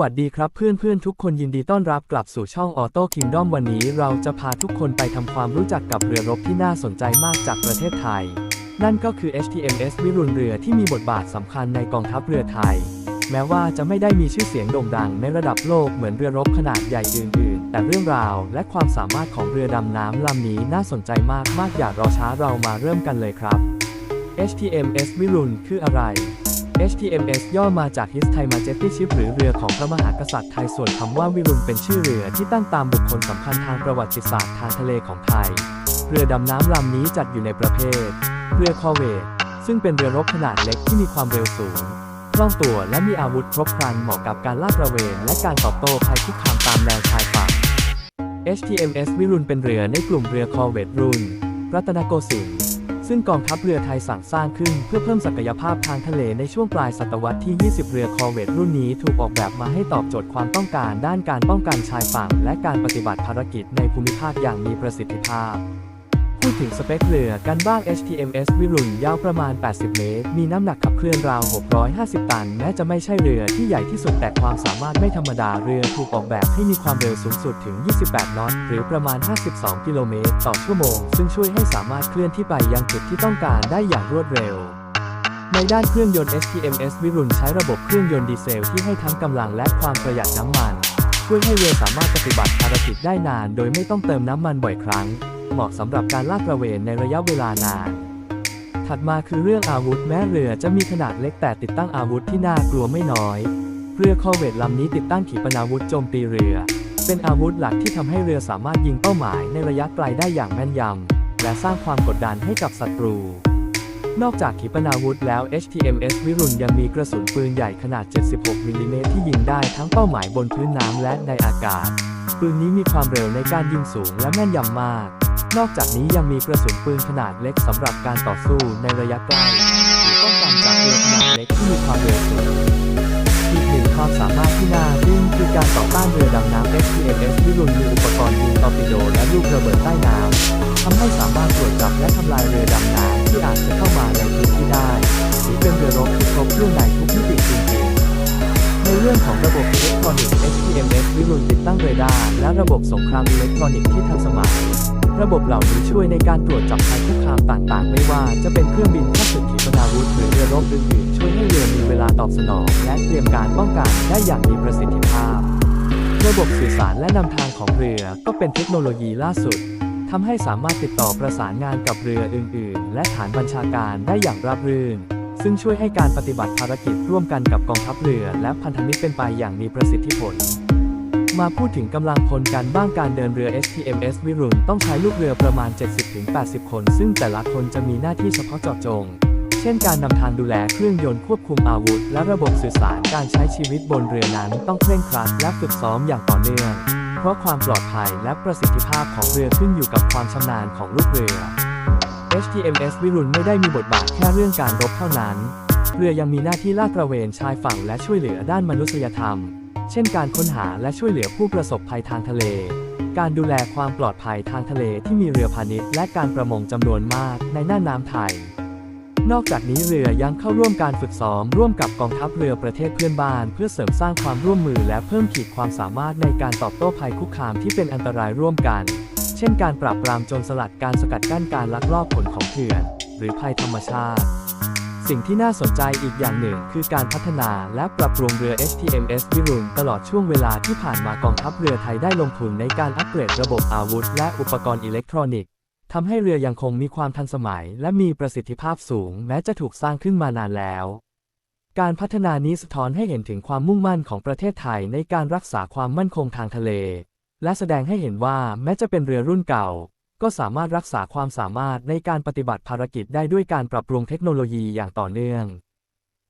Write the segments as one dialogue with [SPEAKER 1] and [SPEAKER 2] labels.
[SPEAKER 1] วัสดีครับเพื่อนๆทุกคนยินดีต้อนรับกลับสู่ช่อง Auto Kingdom วันนี้เราจะพาทุกคนไปทำความรู้จักกับเรือรบที่น่าสนใจมากจากประเทศไทย นั่นก็คือ HTMS วิรุณเรือที่มีบทบาทสำคัญในกองทัพเรือไทย แม้ว่าจะไม่ได้มีชื่อเสียงโด่งดังในระดับโลกเหมือนเรือรบขนาดใหญ่อื่นๆ แต่เรื่องราวและความสามารถของเรือดำน้ำลำนี้น่าสนใจมากมากอย่ารอช้าเรามาเริ่มกันเลยครับ HTMS วิรุณคืออะไร HTMS ย่อมาจาก His Thai Majesty Ship หรือเรือของพระมหากษัตริย์ไทย ส่วนคำว่าวิรุณเป็นชื่อเรือที่ตั้งตามบุคคลสำคัญทางประวัติศาสตร์ทางทะเลของไทย เรือดำน้ำลำนี้จัดอยู่ในประเภท เรือคอเวตซึ่งเป็นเรือรบขนาดเล็กที่มีความเร็วสูงคล่องตัวและมีอาวุธครบครันเหมาะกับการลาดระเวนและการตอบโต้ภัยคุกคามตามแนวชายฝั่ง HTMS วิรุณเป็นเรือในกลุ่มเรือคอเวตรุ่น รัตนโกสินทร์ ซึ่งกองทัพเรือไทยสั่งสร้างขึ้นเพื่อเพิ่มศักยภาพทางทะเลในช่วงปลายศตวรรษที่ 20 เรือคอเวตรุ่นนี้ถูกออกแบบมาให้ตอบโจทย์ความต้องการด้านการป้องกันชายฝั่ง และการปฏิบัติภารกิจในภูมิภาคอย่างมีประสิทธิภาพ พูดถึงสเปคเรือกันบ้าง HTMS วิรุณยาวประมาณ 80 เมตร มีน้ำหนักขับเคลื่อนราว 650 ตัน แม้จะไม่ใช่เรือที่ใหญ่ที่สุดแต่ความสามารถไม่ธรรมดา เรือถูกออกแบบให้มีความเร็วสูงสุดถึง 28 นอต หรือประมาณ 52 กิโลเมตร ต่อชั่วโมง ซึ่งช่วยให้สามารถเคลื่อนที่ไปยังจุดที่ต้องการได้อย่างรวดเร็วในด้านเครื่องยนต์ HTMS วิรุณใช้ระบบเครื่องยนต์ดีเซลที่ให้ทั้งกำลังและความประหยัดน้ำมัน ช่วยให้เรือสามารถปฏิบัติภารกิจได้นาน โดยไม่ต้องเติมน้ำมันบ่อยครั้ง เหมาะสำหรับการลาดตระเวนในระยะเวลานาน ถัดมาคือเรื่องอาวุธแม้เรือจะมีขนาดเล็กแต่ติดตั้งอาวุธที่น่ากลัวไม่น้อย เรือคอเวตลำนี้ติดตั้งขีปนาวุธโจมตีเรือ เป็นอาวุธหลักที่ทำให้เรือสามารถยิงเป้าหมายในระยะไกลได้อย่างแม่นยำและสร้างความกดดันให้กับศัตรูนอกจากขีปนาวุธแล้ว HTMS วิรุณยังมีกระสุนปืนใหญ่ขนาด 76มิลลิเมตรที่ยิงได้ทั้งเป้าหมายบนพื้นน้ำและในอากาศ ปืนนี้มีความเร็วในการยิงสูงและแม่นยำมาก นอกจากนี้ยังมีกระสุนปืนขนาดเล็กสำหรับการต่อสู้ในระยะใกล้หรือป้องกันจากเรือขนาดเล็กที่มีความเร็วสูงอีกหนึ่งความสามารถที่น่าทึ่งคือการต่อต้านเรือดำน้ำ HTMS วิรุณมีอุปกรณ์ยิงตอร์ปิโดและลูกระเบิดใต้น้ำทำให้สามารถตรวจจับและทำลายเรือดำน้ำที่อาจจะเข้ามาในพื้นที่ได้ถือเป็นเรือรบที่ครบเครื่องในทุกมิติจริงๆในเรื่องของระบบอิเล็กทรอนิกส์ HTMS วิรุณติดตั้งเรดาร์และระบบสงครามอิเล็กทรอนิกส์ที่ทันสมัย ระบบเหล่านี้ช่วยในการตรวจจับภัยคุกคามต่างๆ ไม่ว่าจะเป็นเครื่องบินข้าศึกขีปนาวุธหรือเรือรบอื่นๆ ช่วยให้เรือมีเวลาตอบสนอง และเตรียมการป้องกันได้อย่างมีประสิทธิภาพ ระบบสื่อสารและนำทางของเรือก็เป็นเทคโนโลยีล่าสุดทำให้สามารถติดต่อประสานงานกับเรืออื่นๆ และฐานบัญชาการได้อย่างราบรื่น ซึ่งช่วยให้การปฏิบัติภารกิจร่วมกันกับกองทัพเรือ และพันธมิตรเป็นไปอย่างมีประสิทธิผล มาพูดถึงกำลังพลกันบ้างการเดินเรือ HTMS วิรุณต้องใช้ลูกเรือประมาณ 70-80 คน ซึ่งแต่ละคนจะมีหน้าที่เฉพาะเจาะจง เช่นการนำทางดูแลเครื่องยนต์ควบคุมอาวุธ และระบบสื่อสารการใช้ชีวิตบนเรือนั้นต้องเคร่งครัดและฝึกซ้อมอย่างต่อเนื่อง เพราะความปลอดภัยและประสิทธิภาพของเรือขึ้นอยู่กับความชำนาญของลูกเรือ HTMS วิรุณไม่ได้มีบทบาทแค่เรื่องการรบเท่านั้น เรือยังมีหน้าที่ลาดตระเวนชายฝั่งและช่วยเหลือด้านมนุษยธรรม เช่นการค้นหาและช่วยเหลือผู้ประสบภัยทางทะเล การดูแลความปลอดภัยทางทะเลที่มีเรือพาณิชย์และการประมงจำนวนมากในน่านน้ำไทย นอกจากนี้เรือยังเข้าร่วมการฝึกซ้อมร่วมกับกองทัพเรือประเทศเพื่อนบ้าน เพื่อเสริมสร้างความร่วมมือและเพิ่มขีดความสามารถในการตอบโต้ภัยคุกคามที่เป็นอันตรายร่วมกัน เช่น การปราบปรามโจรสลัดการสกัดกั้นการลักลอบขนของเถื่อน หรือภัยธรรมชาติ สิ่งที่น่าสนใจอีกอย่างหนึ่ง คือการพัฒนาและปรับปรุงเรือ HTMS วิรุณตลอดช่วงเวลาที่ผ่านมากองทัพเรือไทยได้ลงทุนในการอัปเกรดระบบอาวุธ และอุปกรณ์อิเล็กทรอนิกส์ทำให้เรือยังคงมีความทันสมัย และมีประสิทธิภาพสูง แม้จะถูกสร้างขึ้นมานานแล้ว การพัฒนานี้สะท้อนให้เห็นถึงความมุ่งมั่นของประเทศไทยในการรักษาความมั่นคงทางทะเล และแสดงให้เห็นว่าแม้จะเป็นเรือรุ่นเก่า ก็สามารถรักษาความสามารถในการปฏิบัติภารกิจได้ด้วยการปรับปรุงเทคโนโลยีอย่างต่อเนื่อง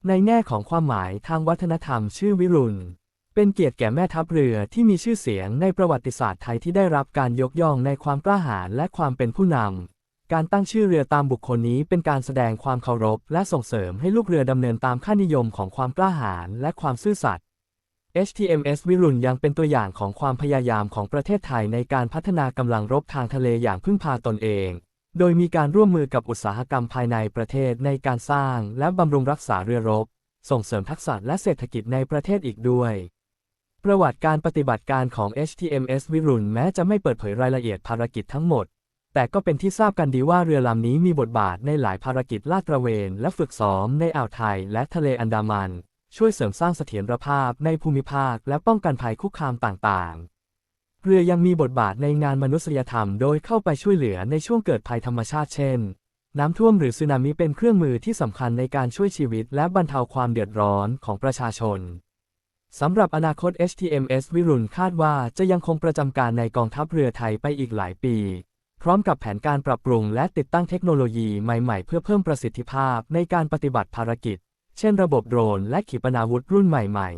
[SPEAKER 1] ในแง่ของความหมายทางวัฒนธรรมชื่อวิรุณ เป็นเกียรติแก่แม่ทัพเรือที่มีชื่อเสียงในประวัติศาสตร์ไทยที่ได้รับการยกย่องในความกล้าหาญและความเป็นผู้นำ การตั้งชื่อเรือตามบุคคลนี้เป็นการแสดงความเคารพ และส่งเสริมให้ลูกเรือดำเนินตามค่านิยมของความกล้าหาญและความซื่อสัตย์ HTMS วิรุณยังเป็นตัวอย่างของความพยายามของประเทศไทยในการพัฒนากำลังรบทางทะเลอย่างพึ่งพาตนเอง โดยมีการร่วมมือกับอุตสาหกรรมภายในประเทศในการสร้างและบำรุงรักษาเรือรบ ส่งเสริมทักษะและเศรษฐกิจในประเทศอีกด้วย ประวัติการปฏิบัติการของ HTMS วิรุณแม้จะไม่เปิดเผยรายละเอียดภารกิจทั้งหมด แต่ก็เป็นที่ทราบกันดีว่าเรือลำนี้มีบทบาทในหลายภารกิจลาดตระเวนและฝึกซ้อมในอ่าวไทยและทะเลอันดามัน ช่วยเสริมสร้างเสถียรภาพในภูมิภาค และป้องกันภัยคุกคามต่างๆ เรือยังมีบทบาทในงานมนุษยธรรมโดยเข้าไปช่วยเหลือในช่วงเกิดภัยธรรมชาติเช่น น้ำท่วมหรือสึนามิเป็นเครื่องมือที่สำคัญในการช่วยชีวิต และบรรเทาความเดือดร้อนของประชาชนสำหรับอนาคต HTMS วิรุณคาดว่าจะยังคงประจำการในกองทัพเรือไทยไปอีกหลายปี พร้อมกับแผนการปรับปรุงและติดตั้งเทคโนโลยีใหม่ๆ เพื่อเพิ่มประสิทธิภาพในการปฏิบัติภารกิจ เช่นระบบโดรนและขีปนาวุธรุ่นใหม่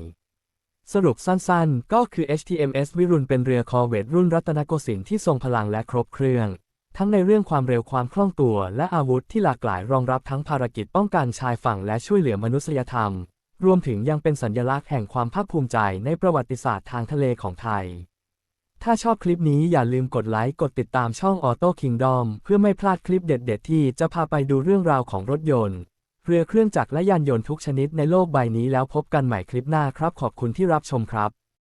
[SPEAKER 1] ๆ สรุปสั้นๆ ก็คือ HTMS วิรุณเป็นเรือคอเวตรุ่นรัตนโกสินทร์ที่ทรงพลังและครบเครื่อง ทั้งในเรื่องความเร็วความคล่องตัว และอาวุธที่หลากหลายรองรับทั้งภารกิจป้องกันชายฝั่งและช่วยเหลือมนุษยธรรม รวมถึงยังเป็นสัญลักษณ์แห่งความภาคภูมิใจในประวัติศาสตร์ทางทะเลของไทยถ้าชอบคลิปนี้อย่าลืมกดไลค์กดติดตามช่อง Auto Kingdom เพื่อไม่พลาดคลิปเด็ด ๆ ที่จะพาไปดูเรื่องราวของรถยนต์ เรือเครื่องจักรและยานยนต์ทุกชนิดในโลกใบนี้แล้วพบกันใหม่คลิปหน้าครับ ขอบคุณที่รับชมครับ